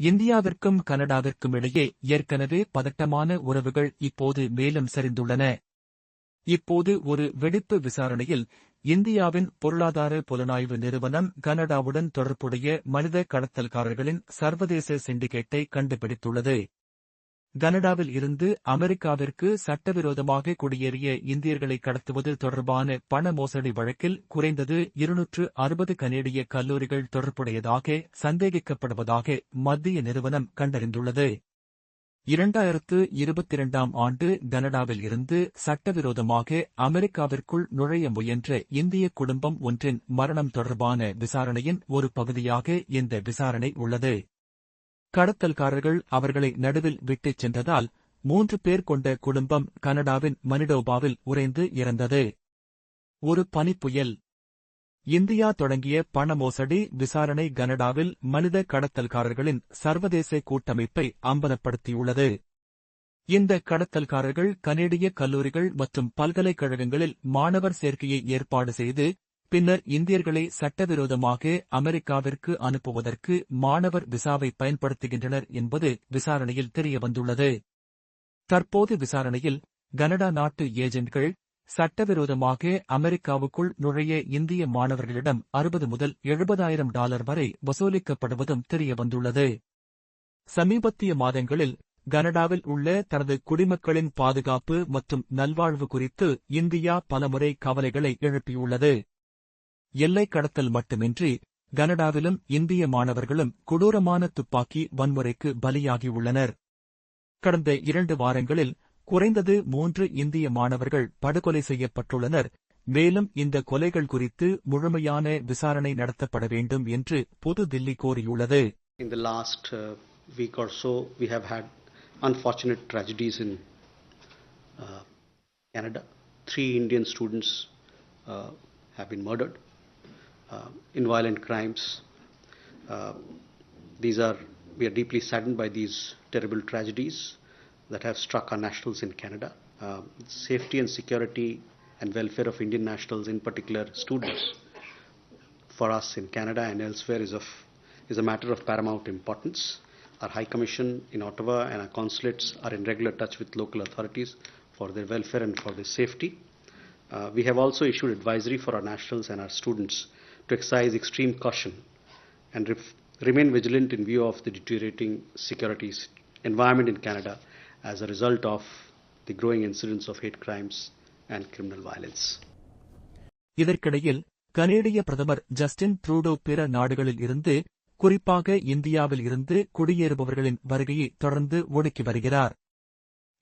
இந்தியாவிற்கும் கனடாவிற்கும் இடையே ஏற்கனவே பதட்டமான உறவுகள் இப்போது மேலும் சரிந்துள்ளன. இப்போது ஒரு வெடிப்பு விசாரணையில் இந்தியாவின் பொருளாதார புலனாய்வு நிறுவனம் கனடாவுடன் தொடர்புடைய மனித கடத்தல்காரர்களின் சர்வதேச சிண்டிகேட்டை கண்டுபிடித்துள்ளது. கனடாவில் இருந்து அமெரிக்காவிற்கு சட்டவிரோதமாக குடியேறிய இந்தியர்களை கடத்துவது தொடர்பான பண மோசடி வழக்கில் குறைந்தது இருநூற்று அறுபது கனேடிய கல்லூரிகள் தொடர்புடையதாக சந்தேகிக்கப்படுவதாக மத்திய நிறுவனம் கண்டறிந்துள்ளது. இரண்டாயிரத்து இருபத்திரண்டாம் ஆண்டு கனடாவில் இருந்து சட்டவிரோதமாக அமெரிக்காவிற்குள் நுழைய முயன்ற இந்திய குடும்பம் ஒன்றின் மரணம் தொடர்பான விசாரணையின் ஒரு பகுதியாக இந்த விசாரணை உள்ளது. கடத்தல்காரர்கள் அவர்களை நடுவில் விட்டுச் சென்றதால் மூன்று பேர் கொண்ட குடும்பம் கனடாவின் மனிடோபாவில் உறைந்து இறந்தது. ஒரு பனிப்புயல். இந்தியா தொடங்கிய பண மோசடி விசாரணை கனடாவில் மனித கடத்தல்காரர்களின் சர்வதேச கூட்டமைப்பை அம்பலப்படுத்தியுள்ளது. இந்த கடத்தல்காரர்கள் கனேடிய கல்லூரிகள் மற்றும் பல்கலைக்கழகங்களில் மாணவர் சேர்க்கையை ஏற்பாடு செய்து பின்னர் இந்தியர்களை சட்டவிரோதமாக அமெரிக்காவிற்கு அனுப்புவதற்கு மாணவர் விசாவை பயன்படுத்துகின்றனர் என்பது விசாரணையில் தெரியவந்துள்ளது. தற்போது விசாரணையில் கனடா நாட்டு ஏஜென்ட்கள் சட்டவிரோதமாக அமெரிக்காவுக்குள் நுழைய இந்திய மாணவர்களிடம் அறுபது முதல் எழுபதாயிரம் டாலர் வரை வசூலிக்கப்படுவதும் தெரியவந்துள்ளது. சமீபத்திய மாதங்களில் கனடாவில் உள்ள தனது குடிமக்களின் பாதுகாப்பு மற்றும் நல்வாழ்வு குறித்து இந்தியா பலமுறை கவலைகளை எழுப்பியுள்ளது. எல்லை கடத்தல் மட்டுமின்றி கனடாவிலும் இந்திய மாணவர்களும் கொடூரமான துப்பாக்கி வன்முறைக்கு பலியாகியுள்ளனர். கடந்த இரண்டு வாரங்களில் குறைந்தது மூன்று இந்திய மாணவர்கள் படுகொலை செய்யப்பட்டுள்ளனர். மேலும் இந்த கொலைகள் குறித்து முழுமையான விசாரணை நடத்தப்பட வேண்டும் என்று புது தில்லி கோரியுள்ளது. In the last uh, week or so, we have had unfortunate tragedies in uh, Canada. Three Indian students uh, have been murdered. In violent crimes. Uh, these are, we are deeply saddened by these terrible tragedies that have struck our nationals in Canada. Uh, safety and security and welfare of Indian nationals, in particular students, for us in Canada and elsewhere is of is a matter of paramount importance. Our High Commission in Ottawa and our consulates are in regular touch with local authorities for their welfare and for their safety. Uh, we have also issued advisory for our nationals and our students to exercise extreme caution and ref- remain vigilant in view of the deteriorating security environment in Canada as a result of the growing incidence of hate crimes and criminal violence. இதற்கிடையில் கனேடிய பிரதமர் Justin Trudeau பிற நாடுகளில் இருந்து குறிப்பாக இந்தியாவில் இருந்து குடியேறுபவர்களின் வருகையை தொடர்ந்து ஒடுக்கி வருகிறார்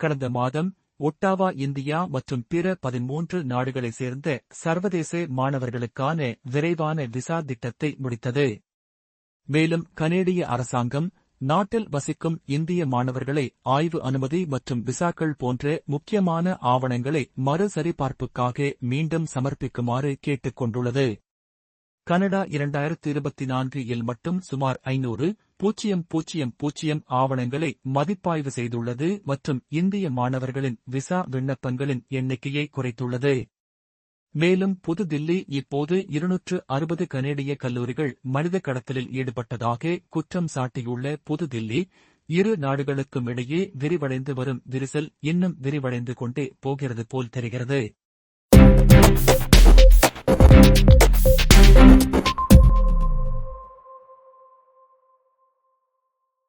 கடந்த மாதம் ஒட்டாவா இந்தியா மற்றும் பிற பதிமூன்று நாடுகளைச் சேர்ந்த சர்வதேச மாணவர்களுக்கான விரைவான விசா திட்டத்தை முடித்தது. மேலும் கனேடிய அரசாங்கம் நாட்டில் வசிக்கும் இந்திய மாணவர்களை ஆய்வு அனுமதி மற்றும் விசாக்கள் போன்ற முக்கியமான ஆவணங்களை மறுசரிபார்ப்புக்காக மீண்டும் சமர்ப்பிக்குமாறு கேட்டுக் கொண்டுள்ளது. கனடா இரண்டாயிரத்து இருபத்தி நான்கு இல் மட்டும் சுமார் ஐநூறு பூஜ்ஜியம் பூஜ்ஜியம் பூஜ்ஜியம் ஆவணங்களை மதிப்பாய்வு செய்துள்ளது மற்றும் இந்திய மாணவர்களின் விசா விண்ணப்பங்களின் எண்ணிக்கையை குறைத்துள்ளது. மேலும் புதுதில்லி இப்போது இருநூற்று அறுபது கனேடிய கல்லூரிகள் மனித கடத்தலில் ஈடுபட்டதாக குற்றம் சாட்டியுள்ள புதுதில்லி இரு நாடுகளுக்கும் இடையே விரிவடைந்து வரும் விரிசல் இன்னும் விரிவடைந்து கொண்டே போகிறது போல் தெரிகிறது.